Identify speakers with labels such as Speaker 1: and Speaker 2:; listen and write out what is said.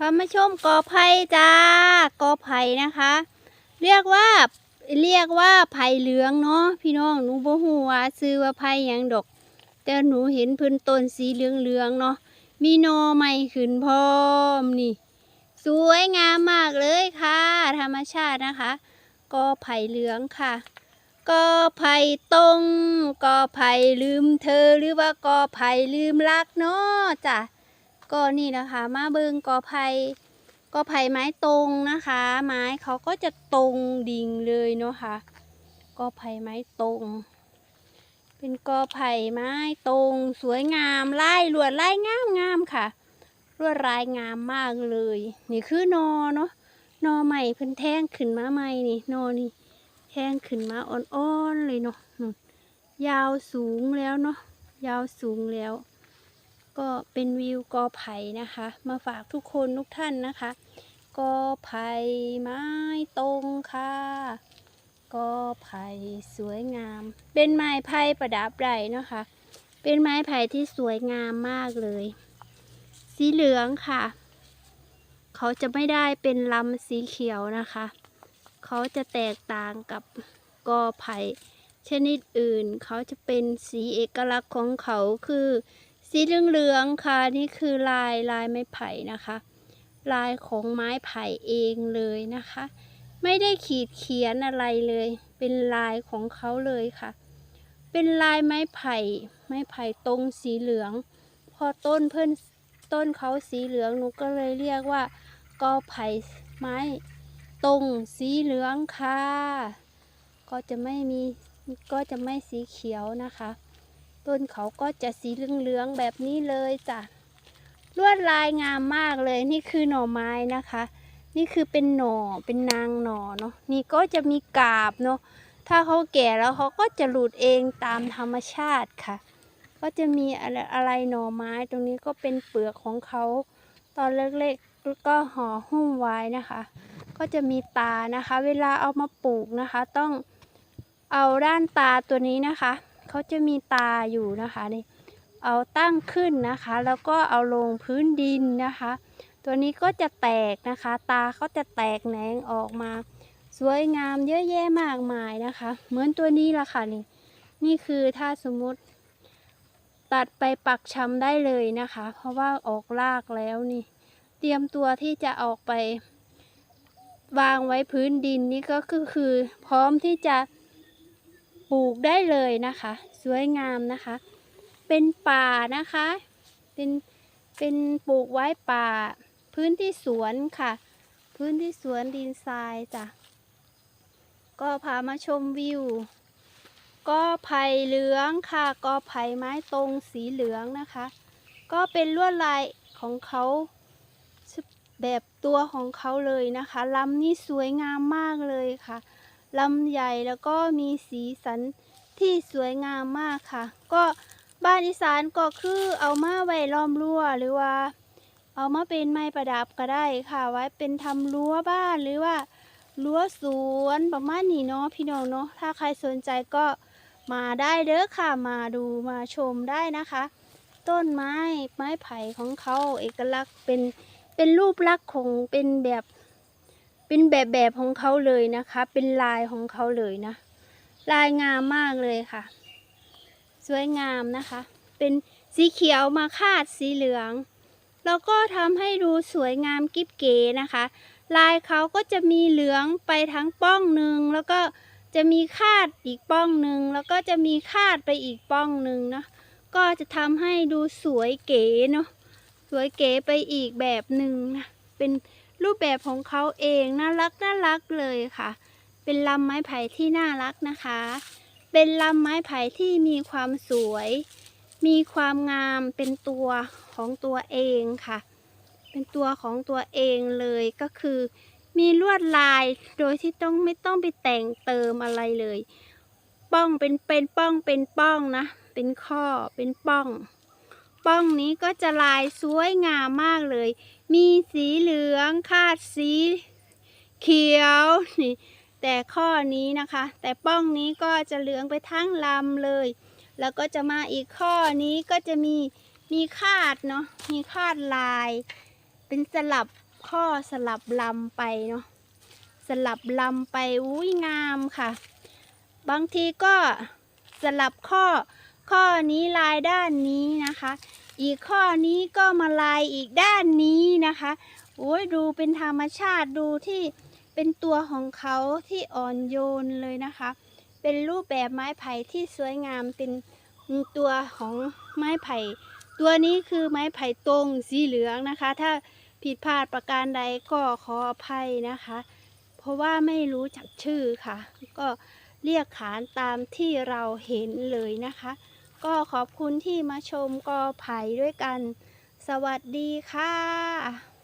Speaker 1: พามาชมกอไผ่จ้ากอไผ่นะคะ เรียกว่าเรียกว่าไผ่เหลืองเนาะพี่น้องหนูบ่ฮู้ว่าซื้อว่าไผ่หยังดอก แต่หนูเห็นพื้นต้นสีเหลืองๆเนาะมีหนอใหม่ขึ้นพร้อมนี่ สวยงามมากเลยค่ะ ธรรมชาตินะคะกอไผ่เหลืองค่ะกอไผ่ตรงกอไผ่ลืมเธอหรือว่ากอไผ่ลืมรักเนาะจ้ะ ก็นี่นะคะมาเบิงกอไผ่กอไผ่ไม้ตรงนะคะ ไม้เขาก็จะตรงดิ่งเลยเนาะค่ะกอไผ่ไม้ตรง เป็นกอไผ่ไม้ตรง สวยงามลายลวดลายงามงามๆค่ะลวดลายงามมากเลย นี่คือนอเนาะนอใหม่เพิ่นแท่งขึ้นมาใหม่นี่นอนี่แท่งขึ้นมาอ่อนๆเลยเนาะยาวสูงแล้วเนาะยาวสูงแล้ว ก็เป็นวิวกอไผ่นะคะ มาฝากทุกคนทุกท่านนะคะ กอไผ่ไม้ตรงค่ะกอไผ่สวยงาม เป็นไม้ไผ่ประดับไรนะคะ เป็นไม้ไผ่ที่สวยงามมากเลย สีเหลืองค่ะ เขาจะไม่ได้เป็นลำสีเขียวนะคะ เขาจะแตกต่างกับกอไผ่ชนิดอื่น เขาจะเป็นสีเอกลักษณ์ของเขาคือ สีเหลืองๆค่ะนี่คือลายลายไม้ไผ่นะคะ ลายของไม้ไผ่เองเลยนะคะ ไม่ได้ขีดเขียนอะไรเลย เป็นลายของเขาเลยค่ะ เป็นลายไม้ไผ่ไม้ไผ่ตรงสีเหลือง พอต้นเพิ่อนต้นเขาสีเหลืองหนูก็เลยเรียกว่ากอไผ่ไม้ตรงสีเหลืองค่ะ ก็จะไม่มีก็จะไม่สีเขียวนะคะ ต้นเขาก็จะสีเหลืองๆแบบนี้เลยจ้ะลวดลายงามมากเลยนี่คือหน่อไม้นะคะ นี่คือเป็นหน่อเป็นนางหน่อเนาะนี่ก็จะมีกาบเนาะถ้าเขาแก่แล้วเขาก็จะหลุดเองตามธรรมชาติค่ะ ก็จะมีอะไรอะไรหน่อไม้ตรงนี้ก็เป็นเปลือกของเขาตอนเล็กๆก็ห่อหุ้มไว้นะคะ ก็จะมีตานะคะ เวลาเอามาปลูกนะคะ ต้องเอาด้านตาตัวนี้นะคะ เขาจะมีตาอยู่นะคะนี่เอาตั้งขึ้นนะคะ แล้วก็เอาลงพื้นดินนะคะ ตัวนี้ก็จะแตกนะคะ ตาเขาจะแตกแหนงออกมา สวยงามเยอะแยะมากมายนะคะ เหมือนตัวนี้ละค่ะนี่นี่คือถ้าสมมติ ตัดไปปักชำได้เลยนะคะ เพราะว่าออกรากแล้วนี่ เตรียมตัวที่จะออกไป วางไว้พื้นดินนี่ก็คือคือพร้อมที่จะ ปลูกได้เลยนะคะ สวยงามนะคะ เป็นป่านะคะ เป็นเป็นปลูกไว้ป่า พื้นที่สวนค่ะ พื้นที่สวนดินทรายจ้ะก็พามาชมวิวก็ไผ่เหลืองค่ะก็ไผ่ไม้ตรงสีเหลืองนะคะ ก็เป็นลวดลายของเขาแบบตัวของเขาเลยนะคะลำนี้สวยงามมากเลยค่ะ ลำใหญ่แล้วก็มีสีสันที่สวยงามมากค่ะ ก็บ้านอีสานก็คือเอามาไว้ล้อมรั้วหรือว่า เอามาเป็นไม้ประดับก็ได้ค่ะ ไว้เป็นทำรั้วบ้านหรือว่ารั้วสวนประมาณนี้เนาะพี่น้องเนาะถ้าใครสนใจก็มาได้เด้อค่ะมาดูมาชมได้นะคะ ต้นไม้ไม้ไผ่ของเขาเอกลักษณ์เป็นเป็นรูปลักษณ์ของเป็นแบบ เป็นแบบแบบของเขาเลยนะคะ เป็นลายของเขาเลยนะ ลายงามมากเลยค่ะ สวยงามนะคะ เป็นสีเขียวมาคาดสีเหลือง แล้วก็ทำให้ดูสวยงามกิ๊บเก๋นะคะ ลายเขาก็จะมีเหลืองไปทั้งป้องหนึ่งแล้วก็จะมีคาดอีกป้องหนึ่งแล้วก็จะมีคาดไปอีกป้องหนึ่งนะก็จะทำให้ดูสวยเก๋เนาะสวยเก๋ไปอีกแบบหนึ่งนะเป็น รูปแบบของเขาเองน่ารักน่ารักเลยค่ะ เป็นลำไม้ไผ่ที่น่ารักนะคะ เป็นลำไม้ไผ่ที่มีความสวย มีความงามเป็นตัวของตัวเองค่ะ เป็นตัวของตัวเองเลยก็คือ มีลวดลายโดยที่ต้องไม่ต้องไปแต่งเติมอะไรเลย ป้องเป็นเป็นป้องเป็นป้องนะ เป็นข้อเป็นป้อง ป้องนี้ก็จะลายสวยงามมากเลย มีสีเหลืองคาดสีเขียวนี่แต่ข้อนี้นะคะ แต่ป้องนี้ก็จะเหลืองไปทั้งลำเลย แล้วก็จะมาอีกข้อนี้ก็จะมีมีคาดเนาะมีคาดลาย เป็นสลับข้อสลับลำไปเนาะสลับลำไปอุ้ยงามค่ะ บางทีก็สลับข้อ ข้อนี้ลายด้านนี้นะคะ อีกข้อนี้ก็มาลายอีกด้านนี้นะคะโอ้ยดูเป็นธรรมชาติดูที่เป็นตัวของเขาที่อ่อนโยนเลยนะคะ เป็นรูปแบบไม้ไผ่ที่สวยงามเป็นตัวของไม้ไผ่ ตัวนี้คือไม้ไผ่ตรงสีเหลืองนะคะ ถ้าผิดพลาดประการใดก็ขออภัยนะคะ เพราะว่าไม่รู้จักชื่อค่ะ ก็เรียกขานตามที่เราเห็นเลยนะคะ ก็ขอบคุณที่มาชมกอไผ่ด้วยกัน สวัสดีค่ะ